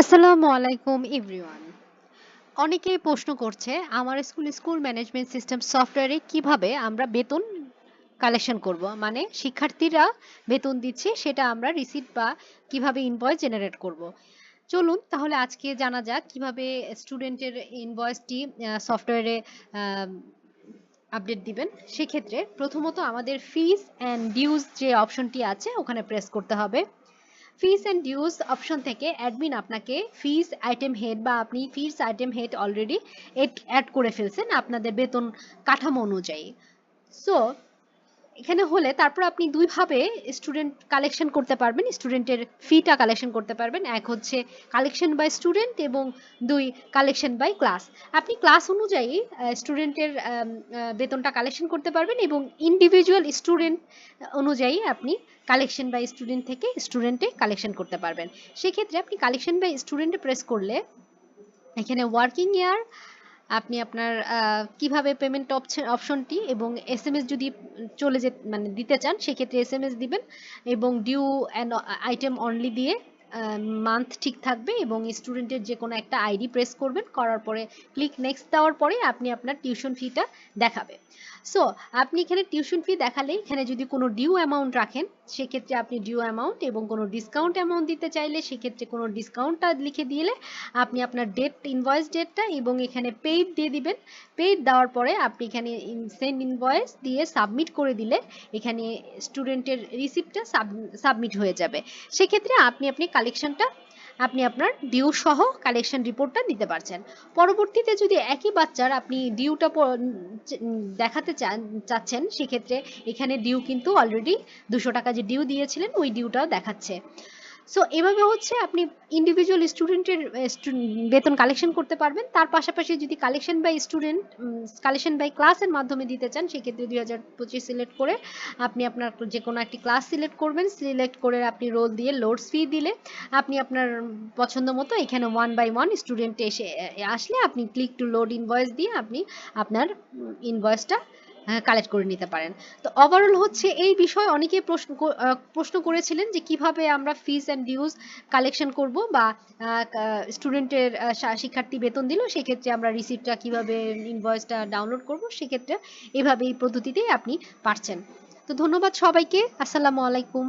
আসসালামু আলাইকুম, এভরিওয়ান। অনেকেই প্রশ্ন করছে, আমার স্কুল স্কুল ম্যানেজমেন্ট সিস্টেম সফটওয়্যারে কীভাবে আমরা বেতন কালেকশন করব? মানে শিক্ষার্থীরা বেতন দিচ্ছে, সেটা আমরা রিসিট বা কীভাবে ইনভয়েস জেনারেট করব? চলুন তাহলে আজকে জানা যাক কীভাবে স্টুডেন্টের ইনভয়েসটি সফটওয়্যারে আপডেট দিবেন। সেক্ষেত্রে প্রথমত আমাদের ফিস অ্যান্ড ডিউজ যে অপশনটি আছে, ওখানে প্রেস করতে হবে। ফিস এন্ড ডিউস অপশন থেকে অ্যাডমিন আপনাকে ফিস আইটেম হেড বা আপনি fees item head already add করে ফেলছেন আপনাদের বেতন কাঠামো অনুযায়ী সো এখানে হলে তারপর আপনি দুইভাবে স্টুডেন্ট কালেকশন করতে পারবেন। স্টুডেন্টের ফিটা কালেকশন করতে পারবেন। এক হচ্ছে কালেকশন বাই স্টুডেন্ট এবং দুই কালেকশন বাই ক্লাস আপনি ক্লাস অনুযায়ী স্টুডেন্টের বেতনটা কালেকশন করতে পারবেন এবং ইন্ডিভিজুয়াল স্টুডেন্ট অনুযায়ী আপনি কালেকশন বাই স্টুডেন্ট থেকে স্টুডেন্টে কালেকশন করতে পারবেন। সেক্ষেত্রে আপনি কালেকশন বাই স্টুডেন্টে প্রেস করলে এখানে ওয়ার্কিং ইয়ার আপনি আপনার কীভাবে পেমেন্ট অপশনটি এবং এস এম এস যদি চলে যে মানে দিতে চান, সেক্ষেত্রে এস এম এস দিবেন এবং ডিউ অ্যান্ড আইটেম অনলি দিয়ে মান্থ ঠিক থাকবে এবং স্টুডেন্টের যে কোনো একটা আইডি প্রেস করবেন, করার পরে ক্লিক নেক্সট দেওয়ার পরে আপনি আপনার টিউশন ফিটা দেখাবে। সো আপনি এখানে টিউশন ফি দেখালে এখানে যদি কোনো ডিউ অ্যামাউন্ট রাখেন, সেক্ষেত্রে আপনি ডিউ অ্যামাউন্ট এবং কোনো ডিসকাউন্ট অ্যামাউন্ট দিতে চাইলে সেক্ষেত্রে কোনো ডিসকাউন্টটা লিখে দিলে আপনি আপনার ডেট ইনভয়েস ডেটটা এবং এখানে পেইড দিয়ে দিবেন। পেইড দেওয়ার পরে আপনি এখানে সেন্ড ইনভয়েস দিয়ে সাবমিট করে দিলে এখানে স্টুডেন্টের রিসিপ্টটা সাবমিট হয়ে যাবে। সেক্ষেত্রে আপনি আপনি কালেকশনটা আপনি আপনার ডিউ সহ কালেকশন রিপোর্টটা দিতে পারছেন। পরবর্তীতে যদি একই বাচ্চার আপনি ডিউটা দেখাতে চান, চাচ্ছেন, সেক্ষেত্রে এখানে ডিউ কিন্তু অলরেডি দুশো টাকা যে ডিউ দিয়েছিলেন, ওই ডিউটাও দেখাচ্ছে। সো এভাবে হচ্ছে আপনি ইন্ডিভিজুয়াল স্টুডেন্টের বেতন কালেকশন করতে পারবেন। তার পাশাপাশি যদি collection by student collection by ক্লাসের মাধ্যমে দিতে চান, সেক্ষেত্রে দুই হাজার পঁচিশ সিলেক্ট করে আপনি আপনার যে কোনো একটি ক্লাস সিলেক্ট করবেন। সিলেক্ট করে আপনি রোল দিয়ে লোডস ফি দিলে আপনি আপনার পছন্দ মতো এখানে ওয়ান বাই ওয়ান স্টুডেন্ট এসে আসলে আপনি ক্লিক টু লোড ইনভয়েস দিয়ে আপনি আপনার ইনভয়েসটা কালেক্ট করে নিতে পারেন। তো ওভারঅল হচ্ছে এই বিষয়ে অনেকে প্রশ্ন প্রশ্ন করেছিলেন যে কীভাবে আমরা ফিস অ্যান্ড ডিউজ কালেকশন করব বা স্টুডেন্টের শিক্ষার্থী বেতন দিল, সেক্ষেত্রে আমরা রিসিপ্টটা কীভাবে ইনভয়েসটা ডাউনলোড করব, সেক্ষেত্রে এভাবে এই পদ্ধতিতেই আপনি পারছেন। তো ধন্যবাদ সবাইকে। আসসালামু আলাইকুম।